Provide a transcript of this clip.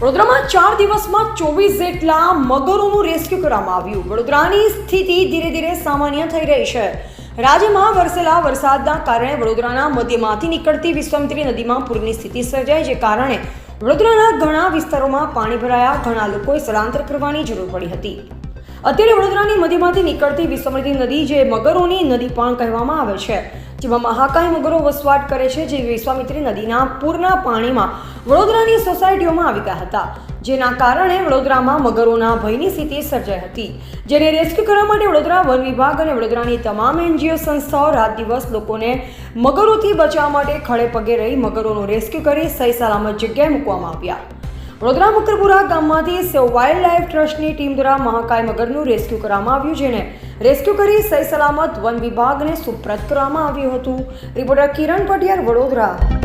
વડોદરામાં ચાર દિવસમાં ચોવીસ જેટલા મગરોનું રેસ્ક્યુ કરવામાં આવ્યું. વડોદરાની સ્થિતિ ધીરે ધીરે સામાન્ય થઈ રહી છે. રાજ્યમાં વરસેલા વરસાદના કારણે વડોદરાના મધ્યમાંથી નીકળતી વિશ્વામિત્રી નદીમાં પૂરની સ્થિતિ સર્જાઈ જે કારણે વડોદરાના ઘણા વિસ્તારોમાં પાણી ભરાયા. ઘણા લોકોએ સ્થળાંતર કરવાની જરૂર પડી હતી. અત્યારે વડોદરાની મધ્યમાંથી નીકળતી વિશ્વામિત્રી નદી જે મગરોની નદી પણ કહેવામાં આવે છે. જેમાં મહાકાય મગરો વસવાટ કરે છે જે વિશ્વામિત્રી નદીના પૂરના પાણીમાં વડોદરાની સોસાયટીઓમાં આવી ગયા હતા. જેના કારણે વડોદરામાં મગરોના ભયની સ્થિતિ સર્જાઈ હતી. જેને રેસ્ક્યુ કરવા માટે વડોદરા વન વિભાગ અને વડોદરાની તમામ એનજીઓ સંસ્થાઓ રાત દિવસ લોકોને મગરોથી બચાવવા માટે ખડે પગે રહી મગરોનું રેસ્ક્યુ કરી સહી સલામત જગ્યાએ મૂકવામાં આવ્યા. વડોદરા મકરપુરા ગામમાંથી સેવ વાઇલ્ડ લાઇફ ટ્રસ્ટની ટીમ દ્વારા મહાકાય મગરનું રેસ્ક્યુ કરવામાં આવ્યું જેને રેસ્ક્યુ કરી સહી સલામત વન વિભાગને સુપ્રત કરવામાં આવ્યું હતું. રિપોર્ટર કિરણ પટિયાર, વડોદરા.